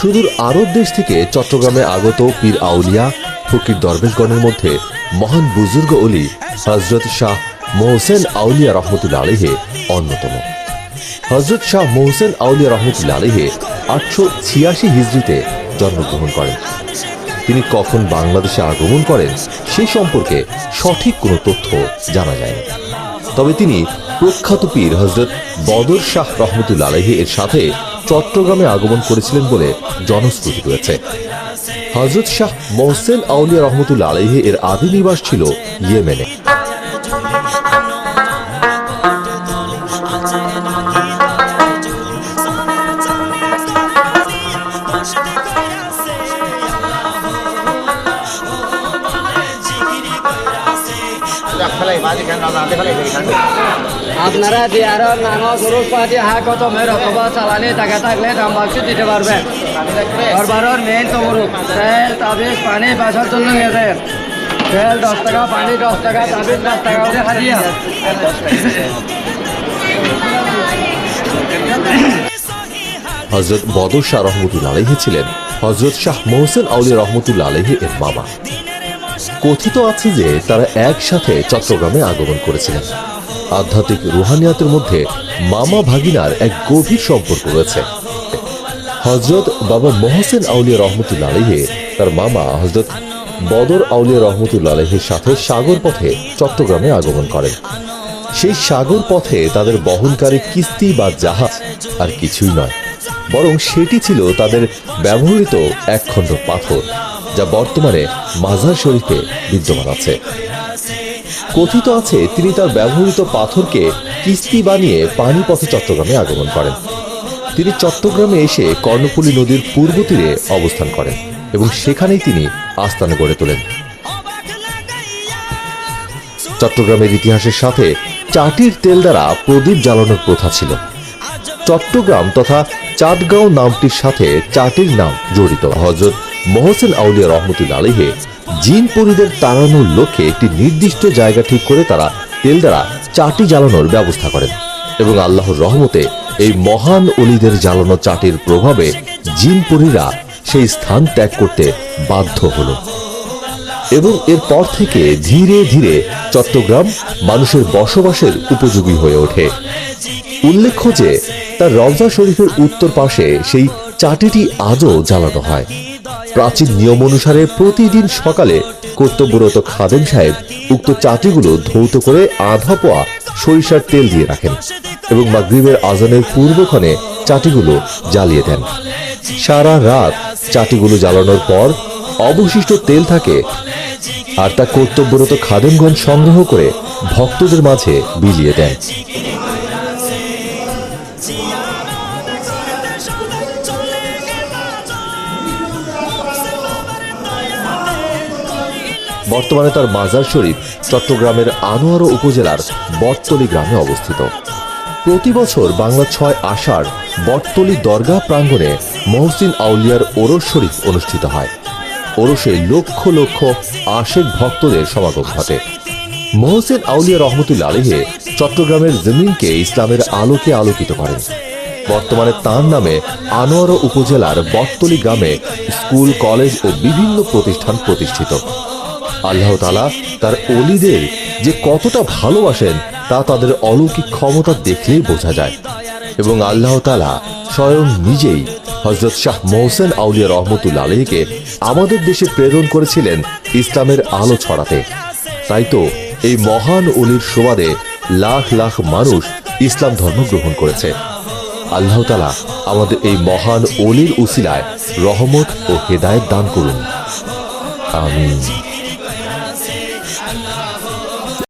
সুদূর আরব দেশ থেকে চট্টগ্রামে আগত পীর আউলিয়া, ফকির দরবেশগণের মধ্যে মহান বুজুর্গ অলি হজরত শাহ মোহসেন আউলিয়া রহমতুল্লা আলহে অন্যতম। হজরত শাহ মোহসেন আউলিয়া রহমতুল্লা আলহে আটশো ছিয়াশি হিজড়িতে জন্মগ্রহণ করেন। তিনি কখন বাংলাদেশে আগমন করেন সে সম্পর্কে সঠিক কোনো তথ্য জানা যায়নি। তবে তিনি প্রখ্যাত পীর হজরত বদর শাহ রহমতুল্লা আলহী এর সাথে চট্টগ্রামে আগমন করেছিলেন বলে জনশ্রুতি রয়েছে। হজরত শাহ মোহসেন আউলিয়া রহমতুল্লা আলহী এর আদি নিবাস ছিল ইয়েমেনে। আপনারা দিয়ারর নামক পুরুষ পাতি হা কত মের অথবা চালানি টাকা থাকলে দাম বাক্স দিতে পারবেন দরবারর মেইন তমরুক তেল, তাবিজ, পানি বাসার জন্য গেছেন তেল দশ টাকা, পানি দশ টাকা, তাবিজ দশ টাকা হারিয়া হজরত বদর শাহ রহমতুল্লা আলহী ছিলেন। হজরত শাহ মোহসেন আউলিয়া রহমতুল্লা আলহী এর মামা। কথিত আছে যে তারা একসাথে চট্টগ্রামে আগমন করেছিলেন। আধ্যাত্মিক রুহানিয়াতের মধ্যে মামা ভাগিনার এক গভীর সম্পর্ক রয়েছে। হজরত বাবা মোহসেন আউলিয়া রহমতুল্লা আলহে তার মামা হজরত বদর আউলিয়া রহমতুল্লা আলহের সাথে সাগর পথে চট্টগ্রামে আগমন করেন। সেই সাগর পথে তাদের বহনকারী কিস্তি বা জাহাজ আর কিছুই নয়। বরং সেটি ছিল তাদের ব্যবহৃত একখণ্ড পাথর, যা বর্তমানে মাজার শরীফে বিদ্যমান আছে। কথিত আছে, তিনি তার ব্যবহৃত পাথরকে কিস্তি বানিয়ে পানিপথে চট্টগ্রামে আগমন করেন। তিনি চট্টগ্রামে এসে কর্ণফুলী নদীর পূর্ব তীরে অবস্থান করেন এবং সেখানেই তিনি আস্তানা গড়ে তোলেন। চট্টগ্রামের ইতিহাসের সাথে চাটির তেল দ্বারা প্রদীপ জ্বালানোর প্রথা ছিল। চট্টগ্রাম তথা চাটগাঁও নামটির সাথে চাটির নাম জড়িত। হজরত মোহসেন আউলিয়া রহমতুল্লা আলহে জিন পরিদের তাড়ানোর লক্ষ্যে একটি নির্দিষ্ট জায়গা ঠিক করে তারা তেল দ্বারা চাটি জ্বালানোর ব্যবস্থা করেন এবং আল্লাহর রহমতে এই মহান অলিদের জ্বালানো চাটির প্রভাবে জিন পরীরা সেই স্থান ত্যাগ করতে বাধ্য হলো। এবং এরপর থেকে ধীরে ধীরে চট্টগ্রাম মানুষের বসবাসের উপযোগী হয়ে ওঠে। উল্লেখ্য যে, তার রওজা শরীফের উত্তর পাশে সেই চাটিটি আজও জ্বালানো হয়। প্রাচীন নিয়ম অনুসারে প্রতিদিন সকালে কর্তব্যরত খাদেম সাহেব উক্ত চাটিগুলো ধৌত করে আধা পোয়া সরিষার তেল দিয়ে রাখেন এবং মাগরিবের আজানের পূর্বক্ষণে চাটিগুলো জ্বালিয়ে দেন। সারা রাত চাটিগুলো জ্বালানোর পর অবশিষ্ট তেল থাকে আর তা কর্তব্যরত খাদেমগণ সংগ্রহ করে ভক্তদের মাঝে বিলিয়ে দেন। বর্তমানে তার মাজার শরীফ চট্টগ্রামের আনোয়ারা উপজেলার বটতলি গ্রামে অবস্থিত। প্রতি বছর বাংলা ছয় আষাঢ় বটতলি দরগা প্রাঙ্গণে মহসিন আউলিয়ার ওরস শরীফ অনুষ্ঠিত হয়। ওরসে লক্ষ লক্ষ আশেক ভক্তদের সমাগম ঘটে। মহসিন আউলিয়া রহমতুল্লা আলহে চট্টগ্রামের জমিনকে ইসলামের আলোকে আলোকিত করেন। বর্তমানে তার নামে আনোয়ারা উপজেলার বটতলি গ্রামে স্কুল, কলেজ ও বিভিন্ন প্রতিষ্ঠান প্রতিষ্ঠিত। আল্লাহ তালা তার অলিদের যে কতটা ভালোবাসেন তা তাদের অলৌকিক ক্ষমতা দেখলেই বোঝা যায়। এবং আল্লাহ তালা স্বয়ং নিজেই হজরত শাহ মোহসেন আউলিয়া রহমতুল্লা আলহীকে আমাদের দেশে প্রেরণ করেছিলেন ইসলামের আলো ছড়াতে। তাই তো এই মহান অলির সুবাদে লাখ লাখ মানুষ ইসলাম ধর্ম গ্রহণ করেছে। আল্লাহ তালা আমাদের এই মহান অলির উসিলায় রহমত ও হেদায়ত দান করুন। আমিন।